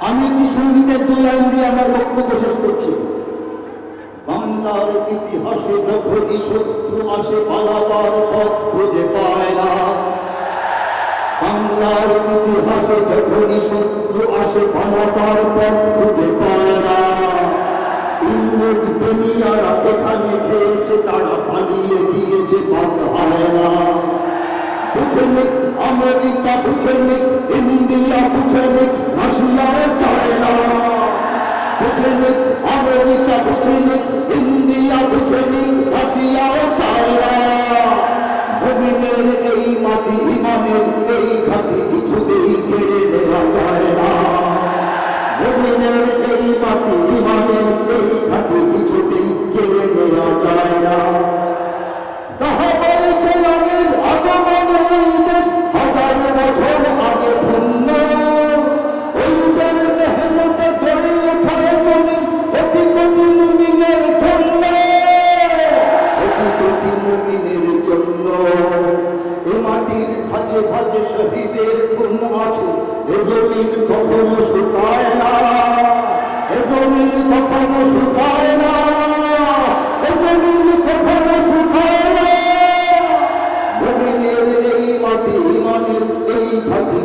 আমি একটি সঙ্গীতের লাইন দিয়ে আমার বক্তব্য শেষ করছি। বাংলার ইতিহাসে যখনই শত্রু আসে, পালাবার পথ খুঁজে পায় না। বাংলার ইতিহাসে যখনই শত্রু আসে, পালাবার পথ খুঁজে পায় না। ইংরেজ দুনিয়ারা এখানে খেয়েছে তারা পালিয়ে গিয়েছে পাক হয় না। বুঝেনি আমেরিকা বুঝেনি মুমিনের এই মাটি ইমানের এই ঘাটি কিছুতেই কেড়ে নেওয়া যায় না। মুমিনের এই মাটি ইমানের এই ভাজে ভাজে শহীদের খুন আছে। এ জমিন কখনো শুকায় না। এ জমিন কখনো শুকায় না। এ জমিন কখনো শুকায় না। জমিনের এই মাটি ইমানের এই ভাটি